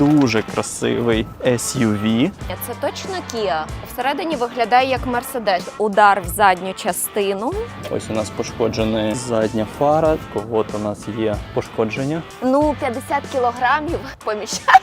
дуже красивий SUV. Це точно Kia. Всередині виглядає як Mercedes. Удар в задню частину. Ось у нас пошкоджена задня фара. Кого у нас є пошкодження. Ну, 50 кілограмів поміщає.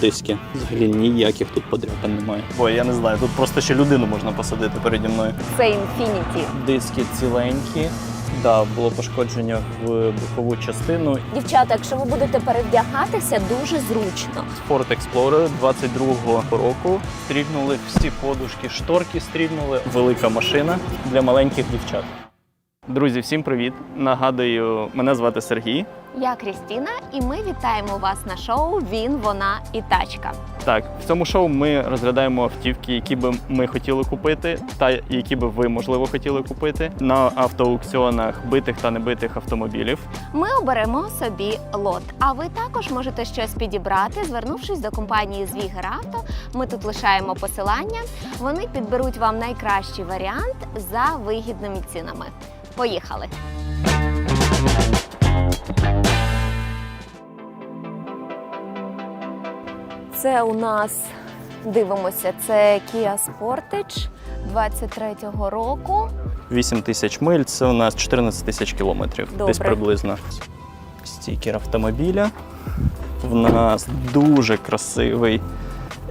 Диски. Взагалі ніяких тут подряпин немає. Бо я не знаю, тут просто ще людину можна посадити переді мною. Це Infiniti. Диски ціленькі. Да, було пошкодження в бокову частину. Дівчата, якщо ви будете перевдягатися, дуже зручно. Спорт Explorer 22-го року. Стрільнули всі подушки, шторки стрільнули. Велика машина для маленьких дівчат. Друзі, всім привіт! Нагадую, мене звати Сергій. Я Крістіна, і ми вітаємо вас на шоу Він, вона і тачка. Так, в цьому шоу ми розглядаємо автівки, які би ми хотіли купити, та які би ви можливо хотіли купити на автоаукціонах битих та небитих автомобілів. Ми оберемо собі лот. А ви також можете щось підібрати, звернувшись до компанії Звігер Авто. Ми тут лишаємо посилання. Вони підберуть вам найкращий варіант за вигідними цінами. Поїхали! Це у нас дивимося. Це Kia Sportage 23-го року. 8 тисяч миль це у нас 14 тисяч кілометрів. Добре. Десь приблизно. Стікер автомобіля. В нас дуже красивий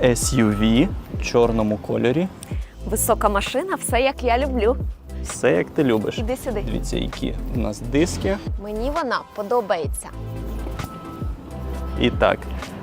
SUV в чорному кольорі. Висока машина, все як я люблю. Все як ти любиш. Іди сюди. Дивіться, які у нас диски. Мені вона подобається. І так.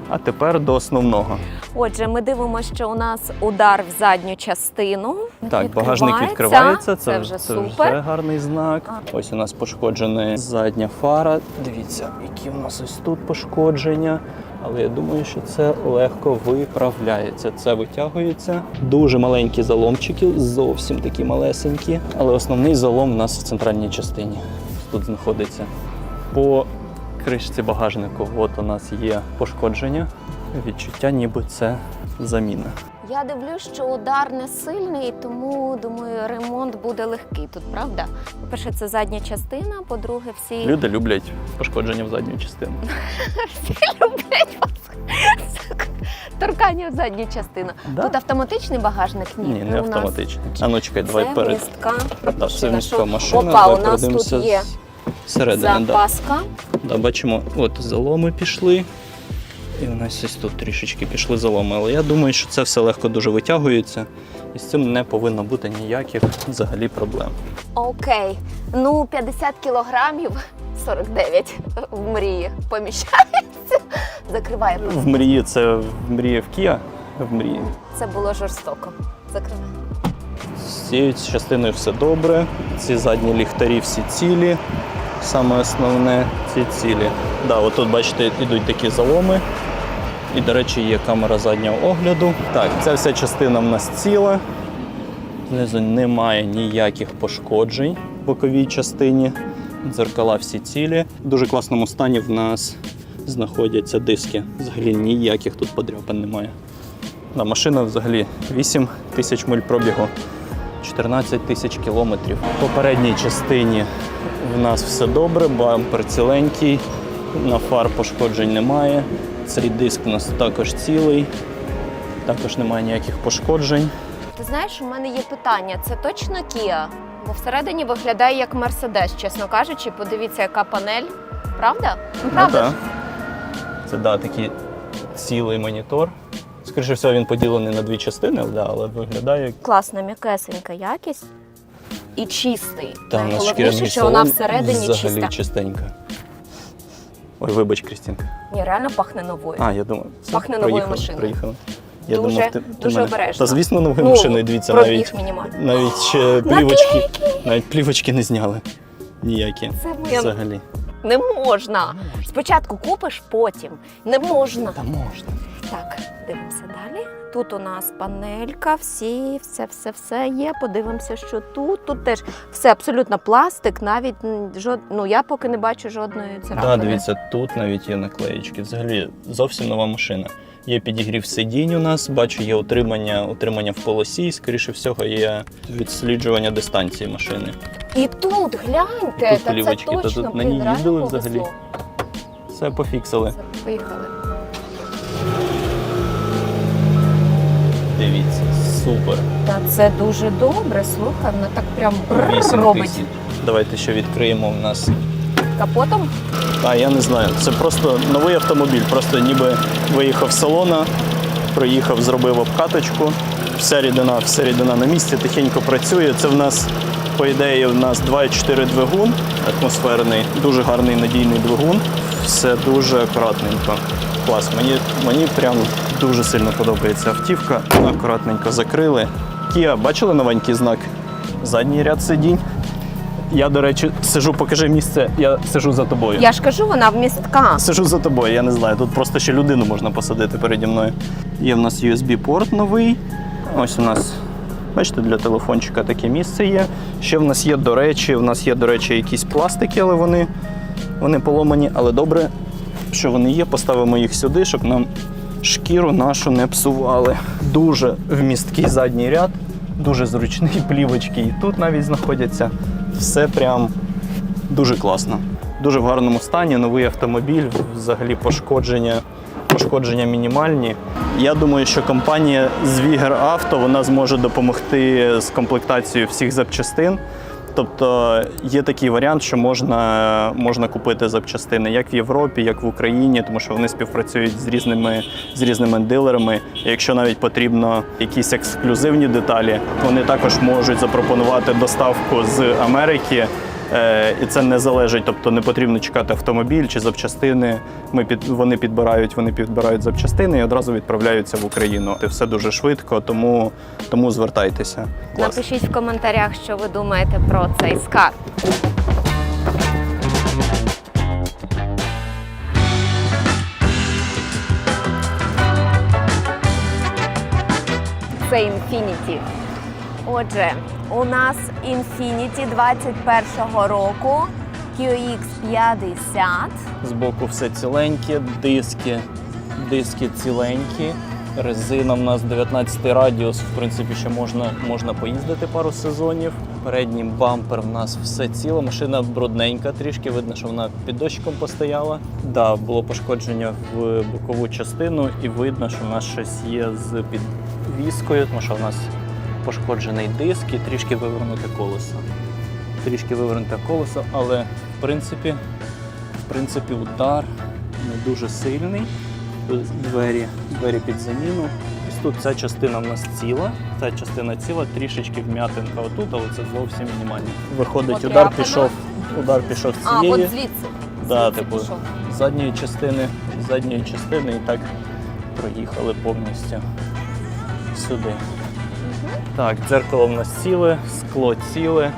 А тепер до основного. Отже, ми дивимося, що у нас удар в задню частину. Так, багажник Відкривається. Це, Це вже це супер. вже гарний знак. А. Ось у нас пошкоджена задня фара. Дивіться, які в нас ось тут пошкодження. Але я думаю, що це легко виправляється. Це витягується. Дуже маленькі заломчики, зовсім такі малесенькі. Але основний залом у нас в центральній частині. Тут знаходиться. По кришці багажнику от у нас є пошкодження. Відчуття, ніби це заміна. Я дивлюсь, що удар не сильний, тому думаю, ремонт буде легкий тут, правда? По-перше, це задня частина, по-друге, всі Люди люблять пошкодження в задню частину. всі люблять торкання в задню частину. Да? Тут автоматичний багажник? Ні, Ні, не у нас. А ну чекай, давай це перед. містка Так, це Що- машина. Опа, давай у нас тут є з- Зсередини, да. Да, бачимо, от заломи пішли. І у нас ось тут трішечки пішли заломи. Але я думаю, що це все легко дуже витягується. І з цим не повинно бути ніяких взагалі проблем. Окей. Ну, 50 кілограмів 49 в мрії поміщається. Закриває. В мрії це в мрії в Kia. В мрії. Це було жорстоко. Закриває. З цією частиною все добре. Ці задні ліхтарі всі цілі. Саме основне ці цілі. Да, отут, бачите, йдуть такі заломи. І, до речі, є камера заднього огляду. Так, ця вся частина в нас ціла. Знизу немає ніяких пошкоджень в боковій частині. Дзеркала всі цілі. В дуже класному стані в нас знаходяться диски. Взагалі ніяких тут подряпин немає. На машина взагалі 8 тисяч миль пробігу, 14 тисяч кілометрів. В попередній частині в нас все добре, бампер ціленький, на фар пошкоджень немає. Цей диск у нас також цілий, також немає ніяких пошкоджень. Ти знаєш, у мене є питання: це точно Kia? Бо всередині виглядає як Mercedes, чесно кажучи, подивіться, яка панель. Правда? Ну, правда. Ну, да. Це да, такий цілий монітор. Скоріше всього, він поділений на дві частини, да, але виглядає Класна, м'якесенька якість. І чистий. Там у Найголовніше, що вона всередині взагалі чиста. чистенька. Ой, вибач, Крістінка. Ні, реально пахне новою. А, я думаю, все, Пахне новою проїхали, машиною. Проїхали. Я Дуже- думав, ти, ти дуже мене... обережно. Та звісно, новою Ну, машиною, дивіться, навіть, мінімально. навіть ще плівочки, навіть плівочки не зняли. Ніякі. Це моя Взагалі. не можна. Спочатку купиш, потім. Не можна. Та можна. Так, дивимося далі. Тут у нас панелька, всі, все, все, все є. Подивимося, що тут. Тут теж все абсолютно пластик, навіть жод... ну, я поки не бачу жодної Так, царапини. да, дивіться, тут навіть є наклеїчки. Взагалі зовсім нова машина. Є підігрів сидінь у нас, бачу, є утримання, утримання в полосі, скоріше всього, є відсліджування дистанції машини. І тут гляньте, І тут та це та точно тут на ній їздили взагалі? Все пофіксили. Це, Поїхали. Дивіться, супер. Та це дуже добре. Слухай, воно так прям 8 робить тисяч. Давайте ще відкриємо в нас. капотом. А я не знаю. Це просто новий автомобіль. Просто ніби виїхав з салона, проїхав, зробив обкаточку. Вся рідина, вся рідина на місці, тихенько працює. Це в нас, по ідеї, в нас 2,4 двигун атмосферний, дуже гарний надійний двигун. Все дуже акуратненько. Клас. Мені, мені прям дуже сильно подобається автівка. Акуратненько закрили. Кія, бачили новенький знак? Задній ряд сидінь. Я, до речі, сижу, покажи місце, я сижу за тобою. Я ж кажу, вона вмістка. Сижу за тобою, я не знаю. Тут просто ще людину можна посадити переді мною. Є в нас USB-порт новий. Ось у нас, бачите, для телефончика таке місце є. Ще в нас є, до речі, в нас є, до речі, якісь пластики, але вони, вони поломані. Але добре, що вони є, поставимо їх сюди, щоб нам шкіру нашу не псували. Дуже вмісткий задній ряд, дуже зручний, плівочки і тут навіть знаходяться. Все прям Дуже класно. Дуже в гарному стані, новий автомобіль, взагалі пошкодження, пошкодження мінімальні. Я думаю, що компанія Звігер Авто вона зможе допомогти з комплектацією всіх запчастин. Тобто є такий варіант, що можна, можна купити запчастини як в Європі, як в Україні, тому що вони співпрацюють з різними, з різними дилерами. І Якщо навіть потрібно якісь ексклюзивні деталі, вони також можуть запропонувати доставку з Америки. Е, І це не залежить, тобто не потрібно чекати автомобіль чи запчастини. Ми під вони підбирають, вони підбирають запчастини і одразу відправляються в Україну. Це все дуже швидко, тому, тому звертайтеся. Клас. Напишіть в коментарях, що ви думаєте про цей скат. Це Infinity. Отже, у нас Infinity 21-го року QX 50. Збоку все ціленьке, диски, диски ціленькі. Резина в нас 19 радіус, в принципі, ще можна, можна поїздити пару сезонів. Передній бампер в нас все ціле. Машина брудненька трішки, видно, що вона під дощиком постояла. Да, було пошкодження в бокову частину, і видно, що в нас щось є з підвіскою, тому що в нас пошкоджений диск і трішки вивернуте колесо. Трішки вивернуте колесо, але в принципі, в принципі, удар не дуже сильний. Тут двері, двері під заміну. Ось тут ця частина в нас ціла, ця частина ціла, трішечки вм'ятинка отут, але це зовсім мінімально. Виходить, удар пішов, удар пішов з А, цієї от звідси. да, звідси типу, пішов. задньої частини, задньої частини і так проїхали повністю сюди. Так, дзеркало в нас ціле, скло ціле,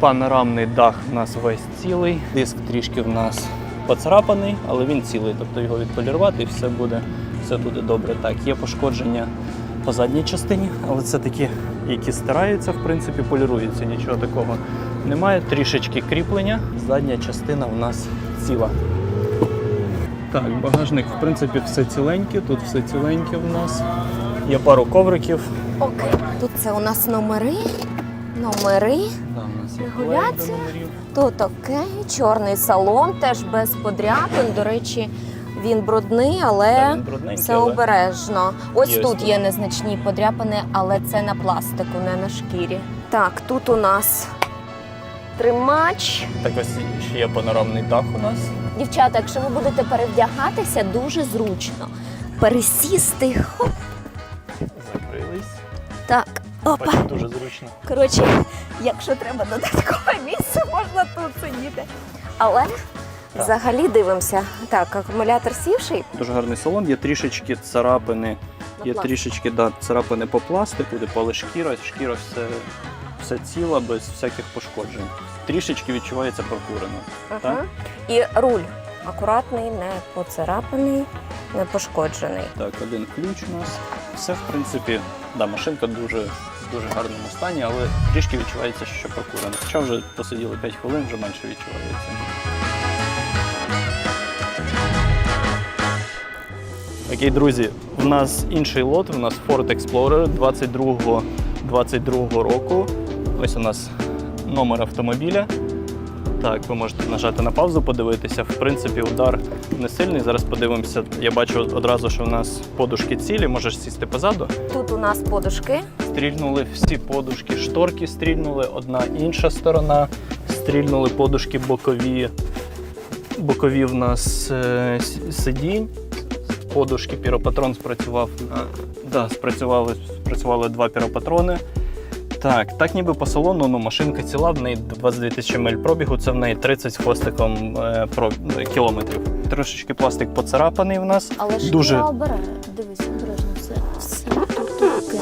панорамний дах в нас весь цілий, диск трішки в нас поцарапаний, але він цілий, тобто його відполірувати і все буде, все буде добре. Так, є пошкодження по задній частині, але це такі, які стараються, в принципі, поліруються, нічого такого немає. Трішечки кріплення, задня частина в нас ціла. Так, багажник, в принципі, все ціленьке, тут все ціленьке в нас. Є пару ковриків. Окей. Тут це у нас номери. Номери. Да, у нас є Регуляція. номерів. Тут окей. Чорний салон теж без подряпин. До речі, він брудний, але Так, він брудненький, все але- обережно. Ось Є тут ось є незначні подряпини, але це на пластику, не на шкірі. Так, тут у нас тримач. Так ось ще є панорамний дах у нас. Дівчата, якщо ви будете перевдягатися, дуже зручно. Пересісти. Хоп. Так. Опа. Бачите, дуже зручно. Коротше, якщо треба додаткове місце, можна тут сидіти. Але взагалі дивимося. Так, акумулятор сівший. Дуже гарний салон, є трішечки царапини, є трішечки да, царапини по пластику, де але шкіра, шкіра все, все ціла, без всяких пошкоджень. Трішечки відчувається прокурено. Ага. Так? І руль акуратний, не поцарапаний, не пошкоджений. Так, один ключ у нас. Все, в принципі, да, машинка дуже, в дуже гарному стані, але трішки відчувається, що прокурено. Хоча вже посиділи 5 хвилин, вже менше відчувається. Окей, друзі, в нас інший лот, у нас Ford Explorer 22 22 року. Ось у нас номер автомобіля. Так, ви можете нажати на паузу, подивитися. В принципі, удар не сильний. Зараз подивимося. Я бачу одразу, що в нас подушки цілі, можеш сісти позаду. Тут у нас подушки. Стрільнули всі подушки, шторки стрільнули, одна інша сторона, стрільнули подушки бокові. Бокові в нас е, сидінь. Подушки піропатрон спрацював. Да, спрацювали, спрацювали два піропатрони. Так, так ніби по салону, ну машинка ціла, в неї 22 тисячі миль пробігу, це в неї 30 з хвостиком е, про, е, кілометрів. Трошечки пластик поцарапаний в нас. Але ж Дуже- обережно. Дивись, обережно все. Все тут таке.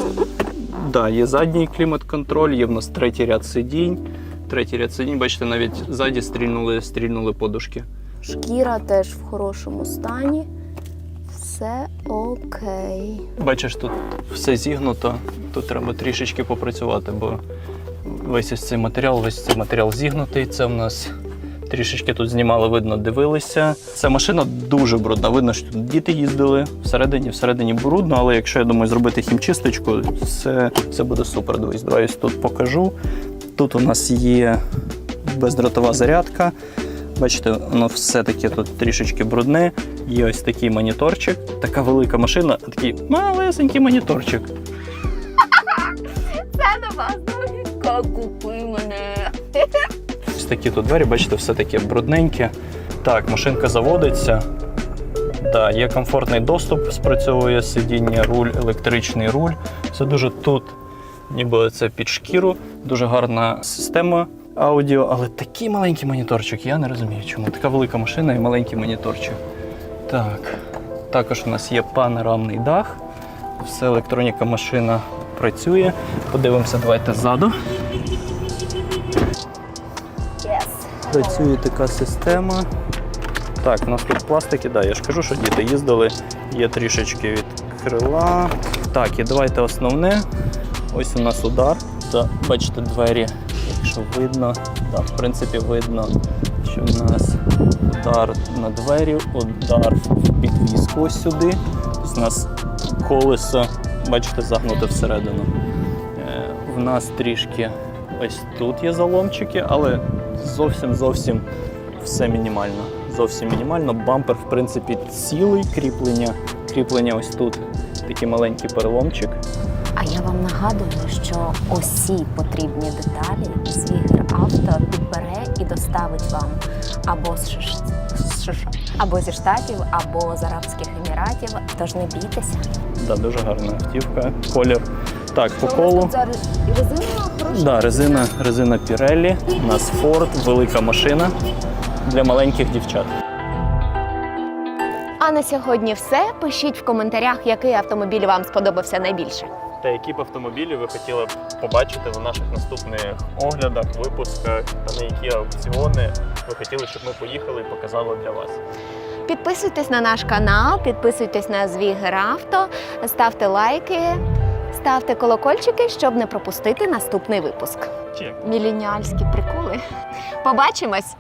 Да, є задній клімат-контроль, є в нас третій ряд сидінь. Третій ряд сидінь, бачите, навіть ззаді стрільнули, стрільнули подушки. Шкіра теж в хорошому стані. Все окей. Бачиш, тут все зігнуто. Тут треба трішечки попрацювати, бо весь ось цей матеріал, весь цей матеріал зігнутий. Це в нас трішечки тут знімали, видно, дивилися. Ця машина дуже брудна. Видно, що тут діти їздили всередині, всередині брудно, але якщо я думаю зробити хімчисточку, все, все буде супер. Дивись, давай ось тут покажу. Тут у нас є бездротова зарядка. Бачите, воно все-таки тут трішечки брудне. Є ось такий моніторчик. Така велика машина, а такий малесенький моніторчик. Це до вас, купи мене. Ось такі тут двері, бачите, все таке брудненьке. Так, машинка заводиться. Да, є комфортний доступ, спрацьовує сидіння, руль, електричний руль. Все дуже тут, ніби це під шкіру. Дуже гарна система аудіо, але такий маленький моніторчик, я не розумію, чому. Така велика машина і маленький моніторчик. Так. Також у нас є панорамний дах. Все електроніка машина працює. Подивимося, давайте ззаду. Yes. Працює така система. Так, у нас тут пластики, да, я ж кажу, що діти їздили, є трішечки від крила. Так, і давайте основне. Ось у нас удар. Да, бачите, двері, якщо видно, да, в принципі, видно, що в нас удар на двері, удар в підвіску ось сюди. Тобто у нас колесо, бачите, загнуте всередину. Е, В нас трішки ось тут є заломчики, але зовсім зовсім все мінімально. Зовсім мінімально. Бампер, в принципі, цілий кріплення. Кріплення ось тут. Такий маленький переломчик. А я вам нагадую, що усі потрібні деталі Звігер Авто підбере і доставить вам або з Ш- або зі штатів, або з Арабських Еміратів. Тож не бійтеся. Да, дуже гарна автівка. Колір. Так, по колу. резина. Да, резина, резина Pirelli. У нас Ford, велика машина для маленьких дівчат. А на сьогодні все. Пишіть в коментарях, який автомобіль вам сподобався найбільше. Та які б автомобілі ви хотіли б побачити в наших наступних оглядах, випусках, та на які аукціони ви хотіли, щоб ми поїхали і показали для вас. Підписуйтесь на наш канал, підписуйтесь на Звігер Авто, ставте лайки, ставте колокольчики, щоб не пропустити наступний випуск. Чек. Міленіальські приколи. Побачимось!